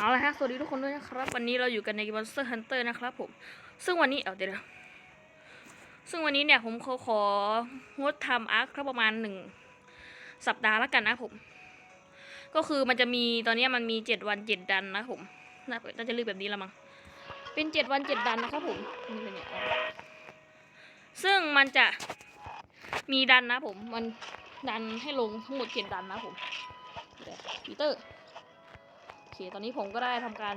เอาละฮะสวัสดีทุกคนด้วยนะครับ วันนี้เราอยู่กันใน Monster Hunter นะครับผม ซึ่งวันนี้ เอาเดี๋ยวซึ่งวันนี้เนี่ยผมขอของดทำอาร์คครับประมาณหนึ่งสัปดาห์แล้วกันนะผม ก็คือมันจะมีตอนนี้มันมีเจ็ดวันเจ็ดดันนะผมน่าจะเรียกแบบนี้ละมั้ง เป็นเจ็ดวันเจ็ดดันนะครับผมนี่เลยเนี่ยซึ่งมันจะมีดันนะผม มันดันให้ลงทั้งหมดเจ็ดดันนะผมปีเตอร์ เคตอนนี้ผมก็ได้ทำการ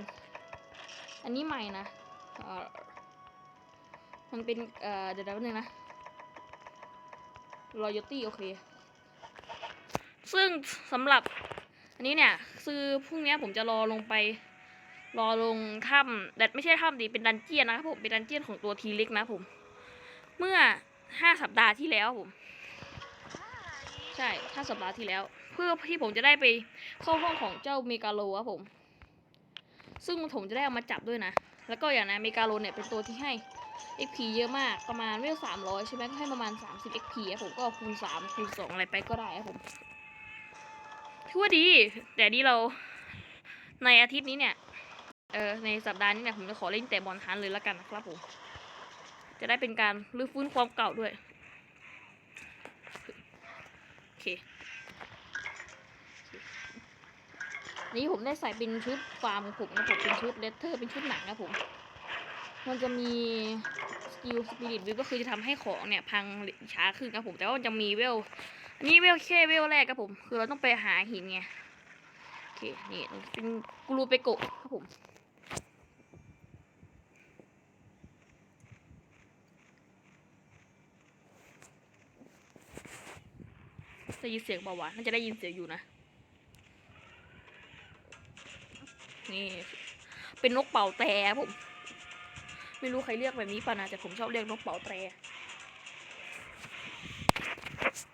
อันนี้ใหม่นะมันเป็นเเดี๋ยวแป๊บนึงนะ royalty โอเค ซึ่งสำหรับอันนี้เนี่ยคือพรุ่งนี้ผมจะรอลงไป รอลงถ้ำแต่ไม่ใช่ถ้ำดิเป็นดันเจียนนะครับผมเป็นดันเจียนของตัวทีเล็กนะผม เมื่อห้าสัปดาห์ที่แล้วผม ใช่ห้าสัปดาห์ที่แล้ว พื่อที่ผมจะได้ไปเข้าห้องของเจ้าเมกาโลครับผม ซึ่งผมจะได้เอามาจับด้วยนะ แล้วก็อย่างนะเมกาโลเนี่ยเป็นตัวที่ให้ XP เยอะมากประมาณเวลสามร้อยใช่ไหมก็ให้ประมาณ 30 XP ครับผมก็คูณ3คูณ2อะไรไปก็ได้ครับผมถือว่าดี แต่นี่เราในอาทิตย์นี้เนี่ยเออในสัปดาห์นี้เนี่ยผมจะขอเล่นแต่บอลฮันเลยละกันนะครับผมจะได้เป็นการรื้อฟื้นความเก่าด้วยโอเค นี่ผมได้ใส่เป็นชุดฟาร์มผมนะผมเป็นชุดเลเทอร์เป็นชุดหนังนะผม มันจะมีสกิลสปิริตวิวก็คือจะทำให้ของเนี่ยพังช้าขึ้นครับผมแต่ว่าจะมีเวลนนี้เวลแค่เวลแรกครับผม คือเราต้องไปหาหินไงโอเคนี่เป็นกูรูเปโกะครับผมได้ยินเสียงเบาหวานน่าจะได้ยินเสียงอยู่นะ นี่ เป็นนกเป่าแต่ผม ไม่รู้ใครเรียกแบบนี้ป่ะนะแต่ผมชอบเรียกนกเป่าแต่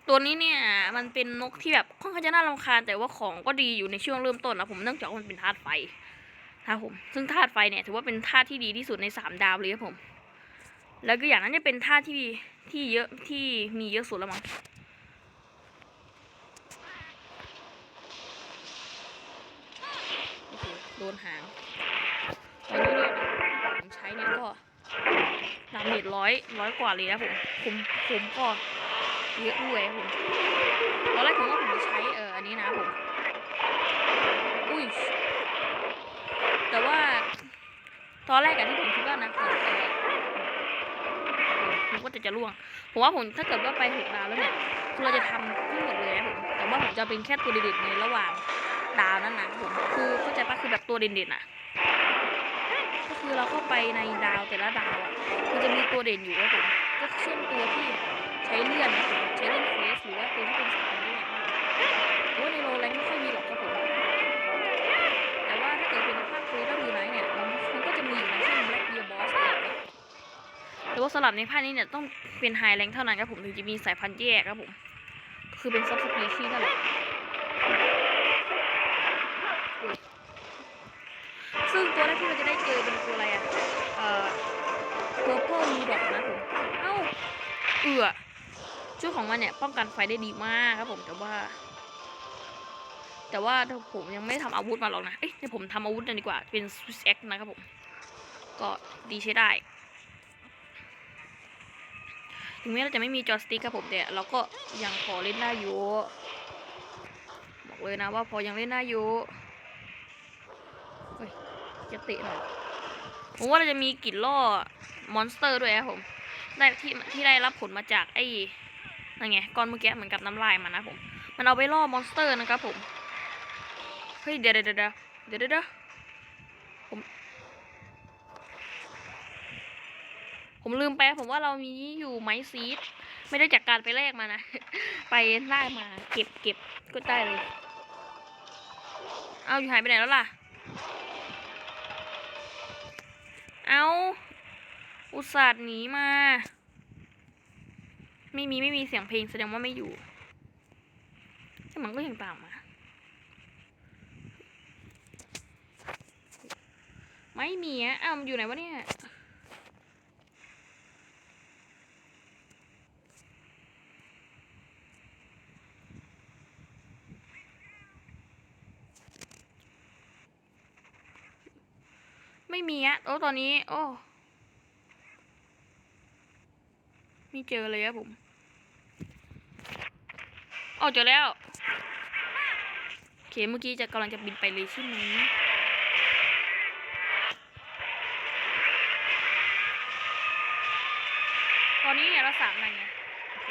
ตัวนี้เนี่ยมันเป็นนกที่แบบค่อนข้างจะน่ารำคาญแต่ว่าของก็ดีอยู่ในช่วงเริ่มต้นนะผมเนื่องจากมันเป็นธาตุไฟครับผมซึ่งธาตุไฟเนี่ยถือว่าเป็นธาตุที่ดีที่สุดในสามดาวเลยครับผม แล้วก็อย่างนั้นจะเป็นธาตุที่ที่เยอะที่มีเยอะสุดแล้วมั้ง โดนหางตอนนี้เนี่ยผมใช้เนี่ยก็ดาเมจร้อยร้อยกว่าเลยนะผมคุมคุมก็เยอะด้วยผมตอนแรกผมว่าผมจะใช้เอออันนี้นะผมอุ้ยแต่ว่า ตอนแรกอะที่ผมคิดว่านะผมเออผมก็จะจะล่วงผมว่าผมถ้าเกิดว่าไปหกดาวแล้วเนี่ยเราจะทำทั้งหมดเลยนะผมแต่ว่าผมจะเป็นแค่ตัวเด็ดในระหว่าง ดาวนั่นนะผมคือเข้าใจปะคือแบบตัวเด่นๆอะก็คือเราเข้าไปในดาวแต่ละดาวอะมันจะมีตัวเด่นอยู่นะผมก็เช่นตัวที่ใช้เลื่อนนะผมใช้เลื่อนเควสหรือว่าตัวที่เป็นสายพันธุ์เนี่ยหรือว่าในโรแลนไม่ค่อยมีหรอกครับผมแต่ว่าถ้าเกิดเป็นภาคฟรีแล้วอยู่ไหนเนี่ยมันมันก็จะมีอยู่นะเช่นแบล็กเบียบอสอะไรอย่างแต่ว่าสลับในภาคนี้เนี่ยต้องเป็นไฮแรงเท่านั้นครับผมถึงจะมีสายพันธุ์แยกครับผมก็คือเป็นซับสปีชีส์นั่นแหล ซึ่งตัวแรกที่เราจะได้เจอเป็นตัวอะไรอะ เอ่อ purple m u d o k นะผม เอ้า เอือชุดของมันเนี่ยป้องกันไฟได้ดีมากครับผมแต่ว่า แต่ว่าผมยังไม่ทำอาวุธมาหรอกนะ เอ้ยเดี๋ยวผมทำอาวุธกันดีกว่า เป็น Swiss X นะครับผม ก็ดีใช้ได้ ถึงแม้เราจะไม่มีจอสติ๊กครับผมแต่เราก็ยังพอเล่นได้อยู่ บอกเลยนะว่าพอยังเล่นได้อยู่ จะเตะหน่อยผมว่าเราจะมีกิ่นล่อมอนสเตอร์ด้วยครับผมได้ที่ที่ได้รับผลมาจากไอ้นั่นไงก้อนเมื่อกี้เหมือนกับน้ำลายมันนะผม มันเอาไปล่อมอนสเตอร์นะครับผม เฮ้ยเดี๋ยวเดี๋ยวเดี๋ยวเดี๋ยวเดี๋ยวเดี๋ยวผม ผมลืมไปผมว่าเรามีอยู่ไม้ซีด ไม่ได้จากการไปแลกมานะ ไปได้มาเก็บเก็บก็ได้เลย เอาอยู่หายไปไหนแล้วล่ะ เอาอุตส่าห์หนีมา ไม่มีไม่มีเสียงเพลงแสดงว่าไม่อยู่ แต่มันก็ยังตามมา ไม่มีอะอ้าวอยู่ไหนวะเนี่ย ไม่มีอะโอ้ตอนนี้ โอ้ไม่เจอเลยครับผมอ๋อเจอแล้วเคเมื่อกี้จะกำลังจะบินไปเลยใช่ไหมตอนนี้เนี่ยเราสามนายไงโอเค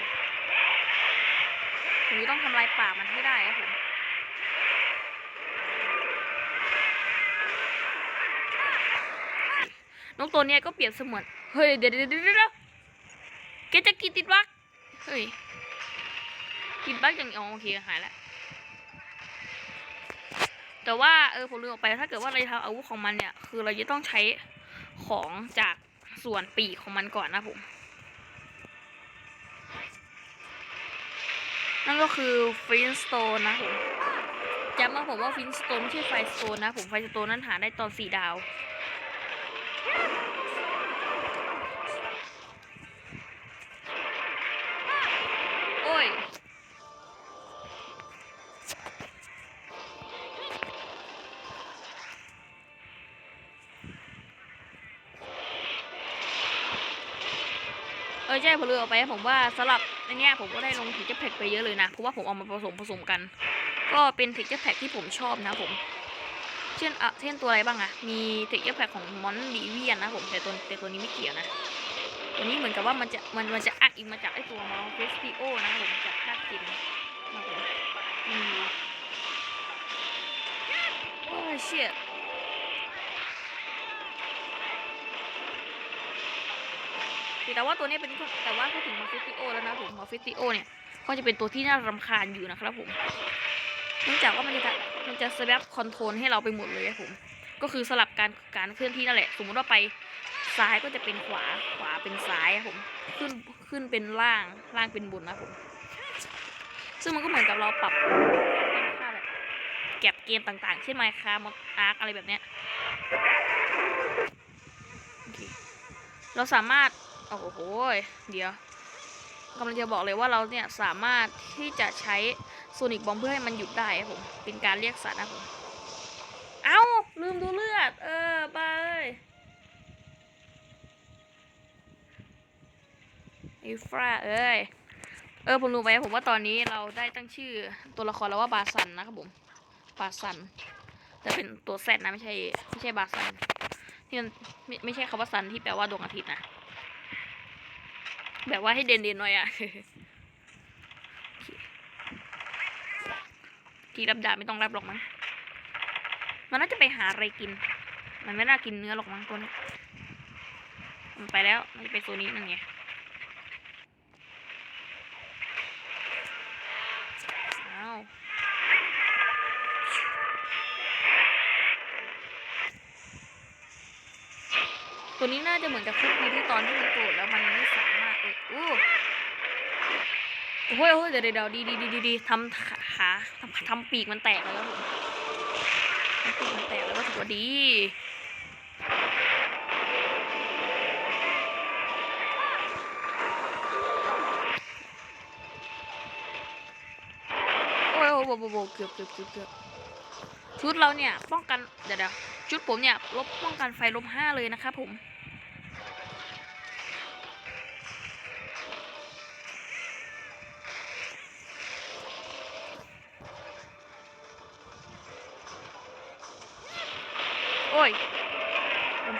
ผมจะต้องทำลายป่ามันให้ได้ครับผม นกตัวนี้ก็เปรียบเสมือน เฮ้ยเดี๋ยวเดี๋ยวเดี๋ยวแกจะกินติดบักเฮ้ยติดบักอย่างอ๋อโอเคหายแล้วแต่ว่าเออผมลืมออกไปถ้าเกิดว่าเราจะทำอาวุธของมันเนี่ย คือเราจะต้องใช้ของจากส่วนปีกของมันก่อนนะผมนั่นก็คือฟินสโตนนะผมจำมาผมว่าฟินสโตนไม่ใช่ไฟสโตนนะผมไฟสโตนนั้นหาได้ตอนสี่ดาว เออใช่ผมลืมเอาไปผมว่าสลับในเนี้ยผมก็ได้ลงเทคเจอร์แพ็กไปเยอะเลยนะ เพราะว่าผมเอามาผสมผสมกัน ก็เป็นเทคเจอร์แพ็กที่ผมชอบนะผม เช่นอะเช่นตัวอะไรบ้างอะมีเทคเจอร์แพ็กของมอนดีเวียนนะผมแต่ตัวแต่ตัวนี้ไม่เกี่ยวนะตัวนี้เหมือนกับว่ามันจะมันมันจะอ้างอิงมาจากไอตัวมอลเฟสติโอนะผมจากภาคจินนะผมอืมโอ้เชี่ย แต่ว่าตัวนี้เป็นแต่ว่าพูดถึงมอฟสติโอแล้วนะผมมอฟสติโอเนี่ยก็จะเป็นตัวที่น่ารำคาญอยู่นะครับผมเนื่องจากว่ามันจะมันจะสแวปคอนโทรลให้เราไปหมดเลยครับผม ก็คือสลับการการเคลื่อนที่นั่นแหละ สมมติว่าไปซ้ายก็จะเป็นขวาขวาเป็นซ้ายครับผม ขึ้นขึ้นเป็นล่างล่างเป็นบนนะครับผม ซึ่งมันก็เหมือนกับเราปรับค่าแบบแก็บเกมต่างๆ เช่นไมค์คาร์มออาร์คอะไรแบบเนี้ยเราสามารถ โอ้โห เดี๋ยวกำลังจะบอกเลยว่าเราเนี่ยสามารถที่จะใช้โซนิกบอมเพื่อให้มันหยุดได้ครับผม เป็นการเรียกสัตว์นะผม เอ้า ลืมดูเลือด เออไปไอ้ฟราเอ้ย เออผมรู้ไหมผมว่าตอนนี้เราได้ตั้งชื่อตัวละครแล้วว่าบาซันนะครับผม บาซัน แต่เป็นตัวแซดนะไม่ใช่ไม่ใช่บาซันที่มันไม่ไม่ใช่คำว่าซันที่แปลว่าดวงอาทิตย์นะ แบบว่าให้เด่นๆหน่อยอะทีรับดาไม่ต้องรับหรอกมั้ง มันน่าจะไปหาอะไรกิน มันไม่น่ากินเนื้อหรอกมั้งตัวนี้ มันไปแล้ว มันจะไปโซนนี้นั่นไงตัวนี้น่าจะเหมือนกับคุกนี้ที่ตอนที่มันโกรธแล้วมันไม่สา อออู้โอ้โหโอ้โหเดี๋ยวเดี๋ยวดีดีดีดีทำขาทำทำปีกมันแตกแล้วผมทำปีกมันแตกแล้วก็ถือว่าดีโอ้ยโอ้โหโอ้โหโอ้โหเกือบเกือบเกือบเกือบชุดเราเนี่ยป้องกันเดี๋ยวเดี๋ยวชุดผมเนี่ยลบป้องกันไฟลบห้าเลยนะครับผม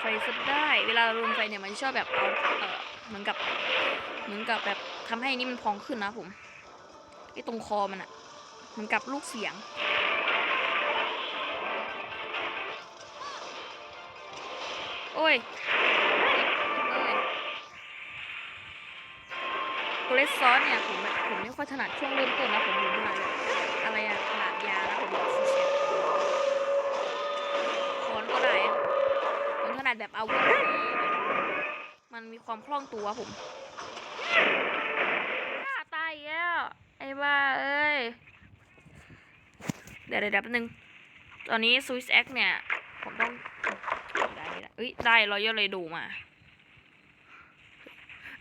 รนไฟสุดได้ เวลารนไฟเนี่ยมันชอบแบบเอาเออเหมือนกับเหมือนกับแบบทำให้นี่มันพองขึ้นนะผมไอ้ตรงคอมันอะเหมือนกับลูกเสียงโอ้ยเอ้ยโกเลสซอสเนี่ยผมผมไม่ค่อยถนัดช่วงเริ่มต้นนะผมผมถนัดแบบอะไรอะขนาดยานะผมบอกเสีย นัดแบบอาวุธที่มันมีความคล่องตัวผมาตายแล้วไอ้บ้าเอ้ย เดี๋ยวเดี๋ยวเดี๋ยวแป๊บนึง ตอนนี้ซูสแอคเนี่ย ผมต้องได้ได้เอ้ยได้รอยัลเลยดูมา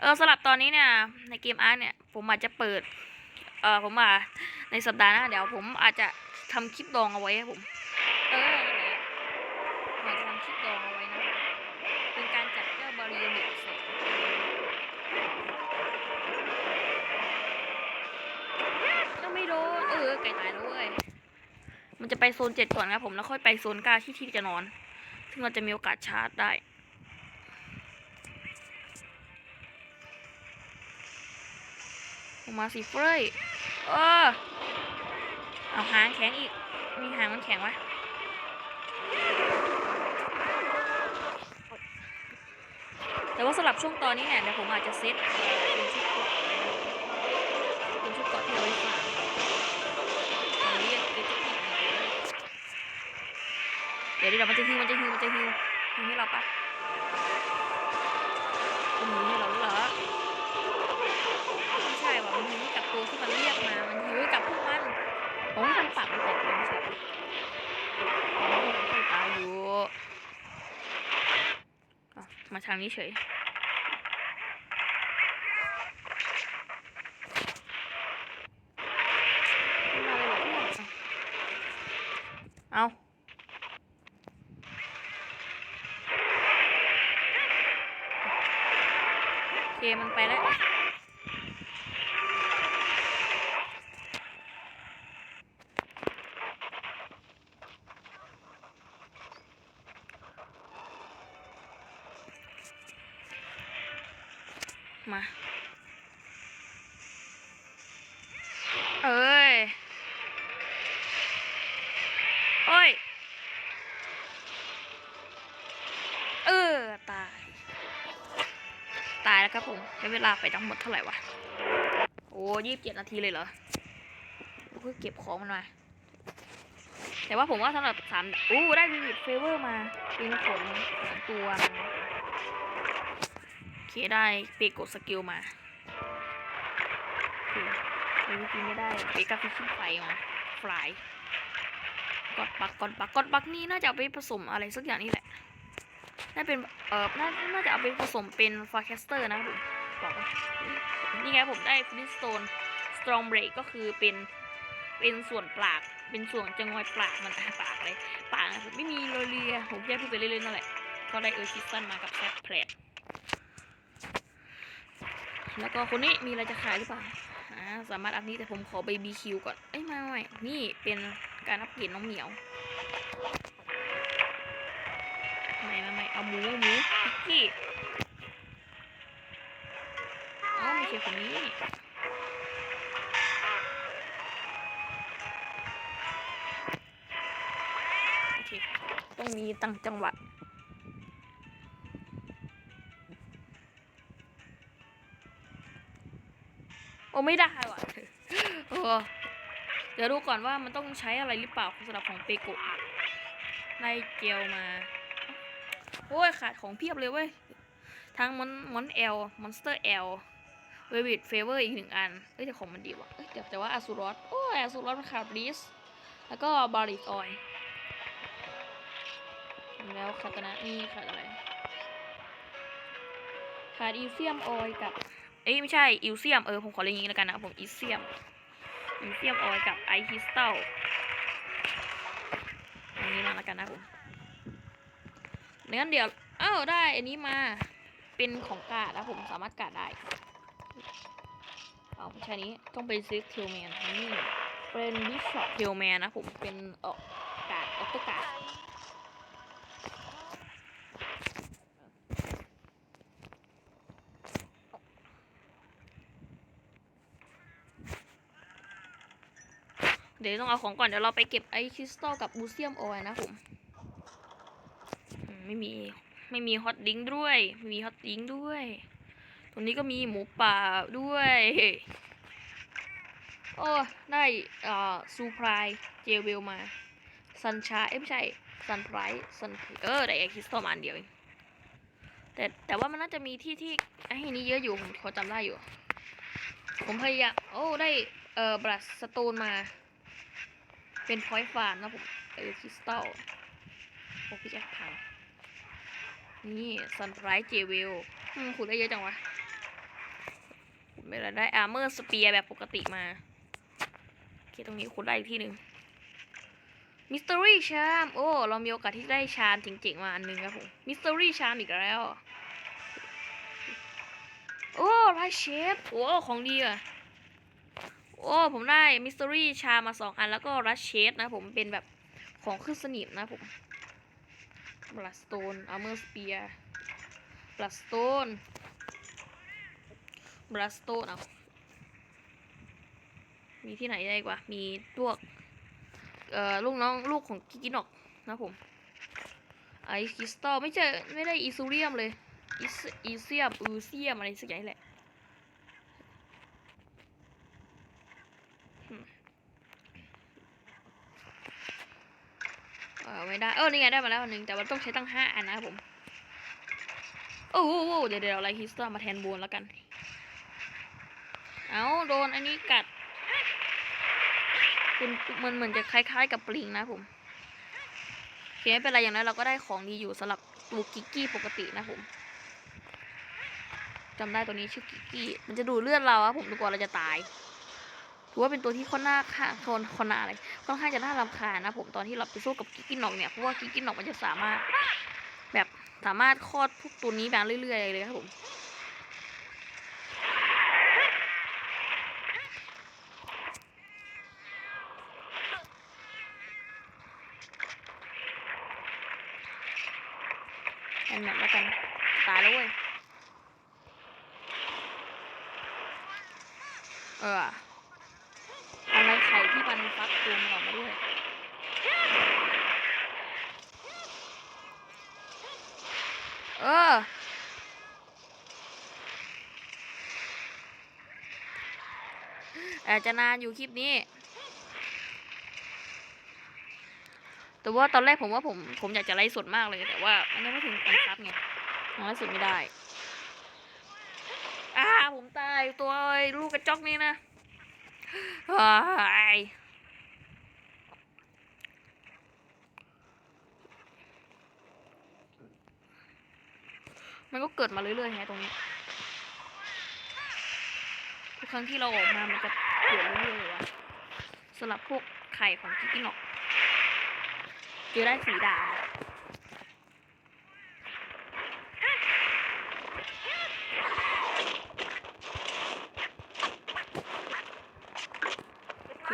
เออสลับตอนนี้เนี่ย ในเกมอาร์ตเนี่ย ผมอาจจะเปิด เออผมว่าในสัปดาห์หน้าเดี๋ยวผมอาจจะทำคลิปดองเอาไว้ครับผมเออนั่นแหละผม มันจะไปโซนเจ็ดก่อนครับผมแล้วค่อยไปโซนเก้าที่ที่จะนอน ซึ่งเราจะมีโอกาสชาร์จได้ออกมาสิเฟ้ยเออ เอาหางแข็งอีก มีหางมันแข็งวะแต่ว่าสำหรับช่วงตอนนี้เนี่ยเดี๋ยวผมอาจจะเซต ดี๋ยวเดี๋ยวมันจะฮิวมันจะฮิวมันจะฮิวฮิวให้เราปะมันฮิวให้เราหรือเหรอไม่ใช่ว่ะมันฮิวให้กับตัวที่มันเรียกมา มันฮิวให้กับพวกมันโอ้ยมันปากมันแตกเลยไม่ใช่อ๋อมันตายอยู่มาทางนี้เฉย ไม่มาเลยเหรอเพื่อนเอาโอ เคมันไปแล้ว เวลาไปทั้งหมดเท่าไหร่วะ โอ้ยี่สิบเจ็ดนาทีเลยเหรอเพื่อเก็บของมันมา แต่ว่าผมว่าสำหรับสามอู้ได้วิวิดเฟเวอร์มาเป็นขนสองตัวโอเคได้เปโกสกิลมาโอเคเมื่อกี้ไม่ได้เปกาฟิชชิ่งไฟมาฟลายกดปักกดปักกดปักนี่น่าจะเอาไปผสมอะไรสักอย่างนี่แหละ น่าเป็น เออน่าน่าจะเอาไปผสมเป็นฟาแคสเตอร์นะครับผม กว่านี่ไงผมได้ฟลินสโตนสตรองเบรกก็คือเป็นเป็นส่วนปาก เป็นส่วนจะงอยปากมันปากเลยปากอะผมไม่มีเลยเลียผมแค่พูดไปเรื่อยๆนั่นแหละก็ได้เออร์ชิสตันมากับแซดแพลตแล้วก็คนนี้มีอะไรจะขายหรือเปล่าอ่าสามารถอัพนี้แต่ผมขอไปบีคิวก่อนเอ้ยไม่ไม่นี่เป็นการอัปเกรดน้องเหมียวไม่ไม่ไม่เอาหมูหมูพิกกี้ อ๋อไม่ใช่คนนี้โอเคต้องมีตั้งจังหวะโอ้ไม่ได้ว่ะโอ้เดี๋ยวดูก่อนว่ามันต้องใช้อะไรหรือเปล่าสำหรับของเปโกะได้เจลมา โอ้ยขาดของเพียบเลยเว้ย ทั้งมอนมอนเอลมอนสเตอร์เอล เววิดเฟเวอร์อีกหนึ่งอัน เอ้ยแต่ของมันดีว่ะ เอ้ยแต่แต่ว่าอาซูรอสโอ้ยอาซูรอสมันขาดบลิส แล้วก็บาริกออยแล้วคาตานะนี่ขาดอะไร ขาดอิลเซียมออยกับ เอ้ยไม่ใช่อิลเซียมเออผมขอเรียกอย่างนี้แล้วกันนะผมอิลเซียม อิลเซียมออยกับไอคริสตัลอันนี้มาแล้วกันนะผมงั้นเดี๋ยว เอ้าได้อันนี้มา เป็นของกาดแล้วผมสามารถกาดได้ เอาไม่ใช่นี้ต้องไปซื้อเทลแมนนี่เป็นบิชอปเทลแมนนะผมเป็นเออกาดออตกาดเดี๋ยวต้องเอาของก่อนเดี๋ยวเราไปเก็บไอคริสตัลกับบูเซียมออยนะผมไม่มี ไม่มีฮอตดิงด้วย ไม่มีฮอตดิงด้วย รงนี้ก็มีหมูป่าด้วย โอ้ได้อ่าซูพรายเจลเวลมาซันชาเอ้ไม่ใช่ซันไพรส์ซันเออได้ไอคริสตัลมาอันเดียวเองแต่แต่ว่ามันน่าจะมีที่ที่ไอ้นี้เยอะอยู่ผมขอจำได้อยู่ ผมพยายามโอ้ได้เอ่อบลัดสโตนมา เป็นพอยฟานนะผมเออคริสตัลโอ้พี่แจ็คพังนี่ซันไพรส์เจเวลขุดได้เยอะจังวะ ไม่ได้ได้อาร์เมอร์สเปียแบบปกติมาโอเคตรงนี้ขุดได้อีกที่หนึ่งมิส t ต r รี่ชามโอ้ เรามีโอกาสที่ได้ชามจริงๆมาอันหนึงครับผมมิส t ต r รี่ชามอีกแล้ว โอ้ไรเชฟโอ้ของดีอะโอ้ ผมได้มิส t ต r รี่ชามาสองอันแล้วก็รัชเชสนะผมเป็นแบบของขึ้นสนิมนะผมบลัสโตนอาร์เมอร์สเปียบลัสโตน บลัสโตนเอามีที่ไหนได้กวะมีพวกเอ่อลูกน้องลูกของกิกินอกนะผมไอคริสตัลไม่ใช่ไม่ได้อีซูเรียมเลยอีซอีเซียมอูเซียมอะไรสักอย่างแหละเออไม่ได้ เออนี่ไงได้มาแล้วหนึ่งแต่ว่าต้องใช้ตั้งห้าอันนะผม โอ้โหเดี๋ยวเดี๋ยวอาไลท์ฮิสตอมาแทนโบนแล้วกัน เอาโดนอันนี้กัดเป็นมันเหมือนจะคล้ายๆกับปลิงนะผมโอเคไม่เป็นไรอย่างนั้นเราก็ได้ของดีอยู่สำหรับตัวกิกกี้ปกตินะผมจำได้ตัวนี้ชื่อกิกกี้มันจะดูดเลือดเราอะผมดูกว่าเราจะตายถือว่าเป็นตัวที่ค่อนหน้าค่าคนคนหน้าอะไรค่อนข้างจะน่ารำคาญนะผมตอนที่เราไปสู้กับกิกกินนอกเนี่ยเพราะว่ากิกกินนอกมันจะสามารถ แบบสามารถคลอดพวกตัวนี้มาเรื่อยๆเลยครับผมแอนแมทแล้วกัน ตายแล้วเว้ย เอออะไรไข่ที่มันฟักตัวมันออกมาด้วยเอออาจจะนานอยู่คลิปนี้ แต่ว่าตอนแรกผมว่าผม ผมอยากจะไลฟ์สดมากเลย แต่ว่ามันยังไม่ถึงพันซับไงไลฟ์สดไม่ได้ อ่าผมตายตัวลูกกระจอกนี่นะเฮ้ยมันก็เกิดมาเรื่อยๆไงตรงนี้ ทุกครั้งที่เราออกมา มันจะเกิดเรื่อยๆเลยวะสำหรับพวกไข่ของกิ๊กกิ๊กหนอกเจอได้สีดา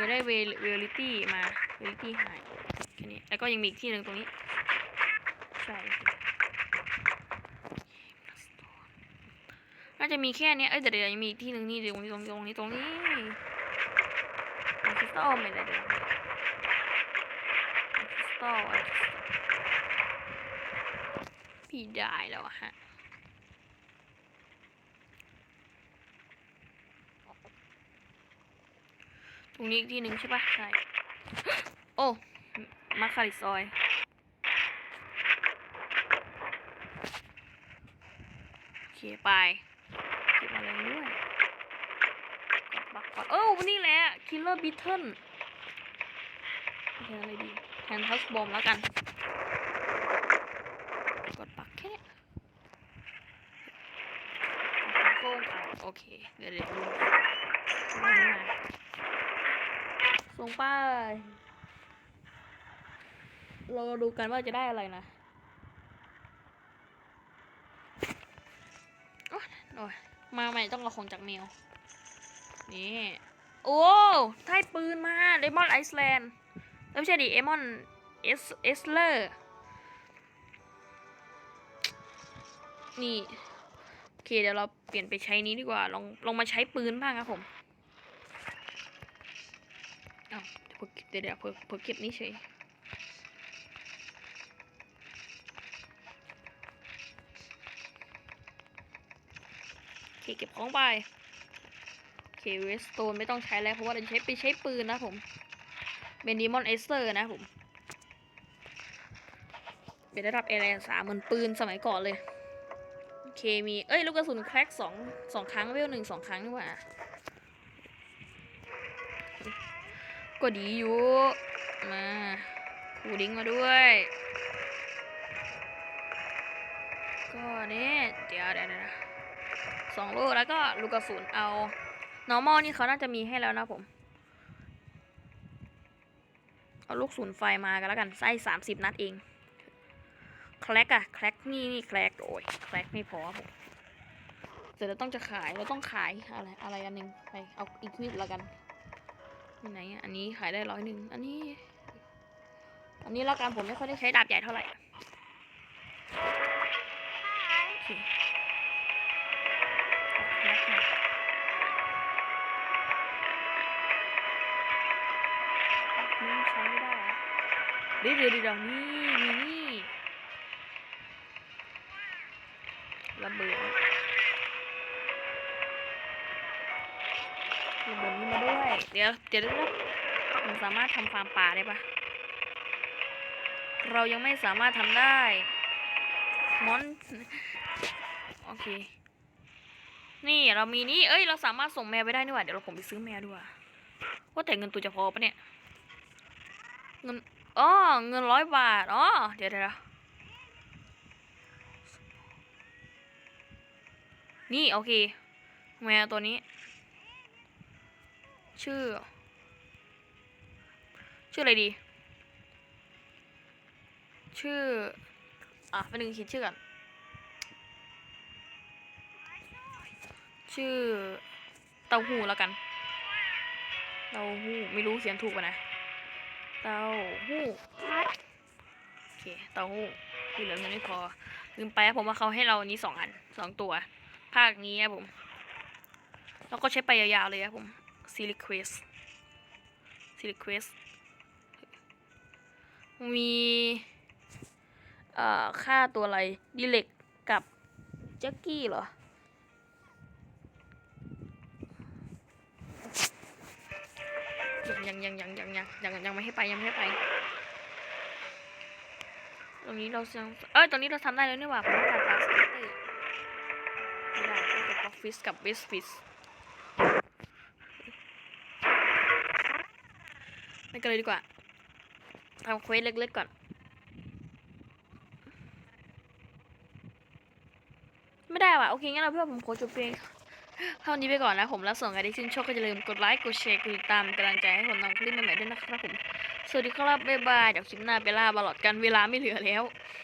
อได้เวเวลิตี้มาเวลิตี้หายแค่นี้แล้วก็ยังมีอีกที่หนึ่งตรงนี้ ใช่น่าจะมีแค่นี้เอ้ยเดี๋ยวเดี๋ยวยังมีอีกที่หนึ่งนี่ตรงนี้ตรงนี้ตรงนี้ตรงนี้คริสตัลไม่ได้เดี๋ยวคริสตัลพี่ได้แล้วอะฮะ รงนี้อีกที่หนึ่งใช่ปะใช่ โอ้มาคาริซอย โอเค ไปเก็บอะไรด้วยกดบักก่อนเออวันนี้แหละ คิลเลอร์บิทเทิลแทนอะไรดีแทนทัสบอมแล้วกัน กดปักแค่นี้โค้งเอาโอเค เดี๋ยวเดี๋ยวดูเอาอันนี้มา ส่งไป เราดูกันว่าจะได้อะไรนะโอ้ยมาใหม่ต้องเอาของจากแมวนี่ โอ้ได้ปืนมาเดมอนไอซ์แลนด์ไม่ใช่ดิเอมอนเอสเอสเลอร์ นี่ โอเค เดี๋ยวเราเปลี่ยนไปใช้นี้ดีกว่า ลองลองมาใช้ปืนบ้างครับผม เอาวเดี๋ยวเดี๋ยวเผื่อเผื่อเก็บนี่เฉยโอเคเก็บของไปโอเคเวสโตนไม่ต้องใช้แล้วเพราะว่าเราจะใช้ไปใช้ปืนนะผมเป็นดีมอนเอสเตอร์นะผม เป็นระดับเอเลนสามเหมือนปืนสมัยก่อนเลย โอเคมี เอ้ย ลูกกระสุนแคร็กสองสองครั้งเวลหนึ่งสองครั้งนี่หว่า ก็ดีอยู่ มาคูดิ้งมาด้วย ก็เนี่ยเดี๋ยวเดี๋ยวสองลูกแล้วก็ลูกกระสุนเอา normal นี่เขาน่าจะมีให้แล้วนะผม เอาลูกศูนย์ไฟมากันแล้วกัน ไส้สามสิบนัดเอง แคลกอะแคลกนี่นี่แคลกโอ้ยแคลกไม่พอผมเดี๋ยวเราต้องจะขายเราต้องขายอะไรอะไรอันหนึ่งไปเอาอีกวิดแล้วกัน ไหนอะอันนี้ขายได้ร้อยหนึ่งอันนี้ อันนี้ละกันผมไม่ค่อยได้ใช้ดาบใหญ่เท่าไหร่นี่ใช้ไม่ได้อะเดี๋ยวเดี๋ยวเดี๋ยวนี่นี่ เดี๋ยวเดี๋ยวเดี๋ยวผมสามารถทำฟาร์มป่าได้ปะเรายังไม่สามารถทำได้มอนโอเค นี่เรามีนี่ เอ้ย เราสามารถส่งแมวไปได้นี่หว่า เดี๋ยวเราผมไปซื้อแมวด้วยว่าแต่เงินตัวจะพอปะเนี่ย เงิน อ๋อ เงินร้อยบาท อ๋อ เดี๋ยวเดี๋ยวนี่ โอเค แมวตัวนี้ ชื่อ ชื่ออะไรดี ชื่อ อะเป็นหนึ่งคิดชื่อก่อนชื่อเต้าหู้แล้วกัน เต้าหู้ไม่รู้เขียนถูกป่ะนะ เต้าหู้โอเค เต้าหู้ที่เหลือเงินไม่พอลืมไปผมว่าเขาให้เราอันนี้สองอันสองตัว ภาคนี้ครับผม แล้วก็ใช้ไปยาวๆเลยครับผม ซิลิควิสซิลิควิสมีค่าตัวอะไรดิเล็กกับแจ็กกี้เหรอยังยังยังยังยังยังยังยังไม่ให้ไปยังไม่ให้ไป ตรงนี้เราเอ้ยตรงนี้เราทำได้แล้วนี่หว่าผมต้องการปลาสเตอร์ไม่ได้ต้องเป็ฟิสกับเบสฟิส กันเลยดีกว่าทำเควสเล็กๆก่อน ไม่ได้ว่ะ โอเค งั้นเราเพื่อนผมขอจบเพลงเท่านี้ไปก่อนนะผมแล้วส่งกันที่ชื่นชอบก็อย่าลืมกดไลค์ กดแชร์ กดติดตามกำลังใจให้ผมทำคลิปใหม่ๆด้วยนะครับผม สวัสดีครับ บ๊ายบาย เดี๋ยวคลิปหน้าไปล่าบอลลอดกันเวลาไม่เหลือแล้ว